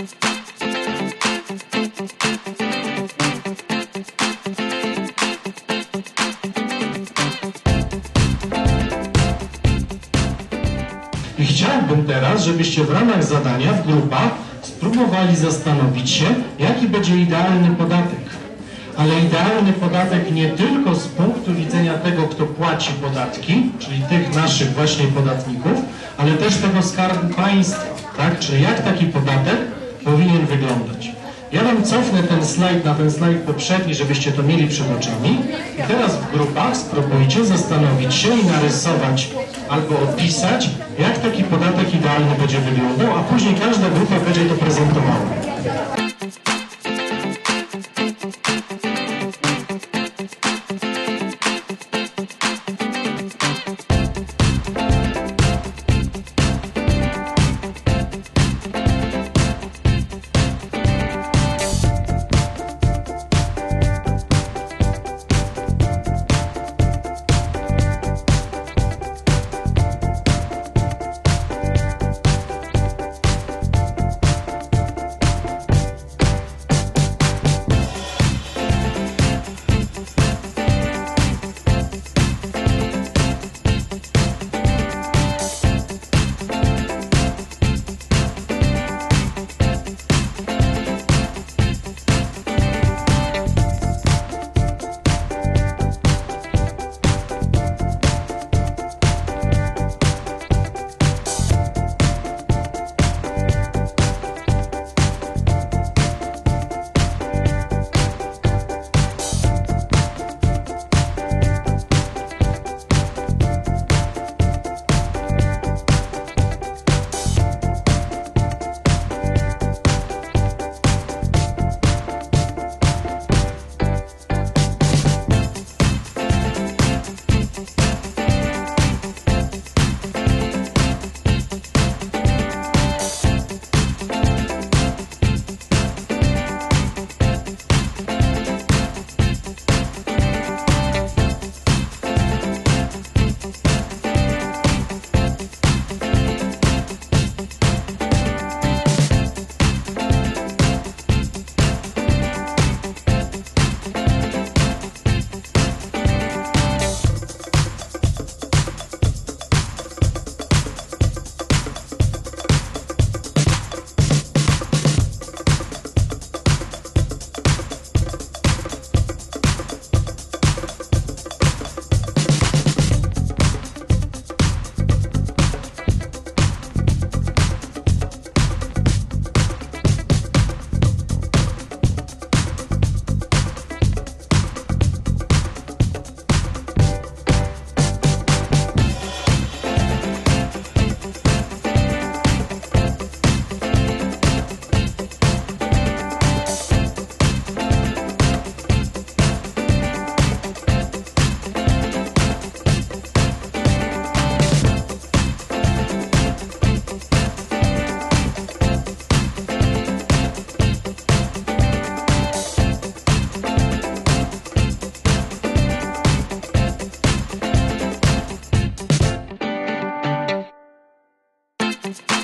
Chciałbym teraz, żebyście w ramach zadania w grupach spróbowali zastanowić się, jaki będzie idealny podatek. Ale idealny podatek nie tylko z punktu widzenia tego, kto płaci podatki, czyli tych naszych właśnie podatników, ale też tego skarbu państwa, tak? Czyli jak taki podatek powinien wyglądać. Ja wam cofnę ten slajd na ten slajd poprzedni, żebyście to mieli przed oczami. I teraz w grupach spróbujcie zastanowić się i narysować albo opisać, jak taki podatek idealny będzie wyglądał, a później każda grupa będzie to prezentowała. Thank you.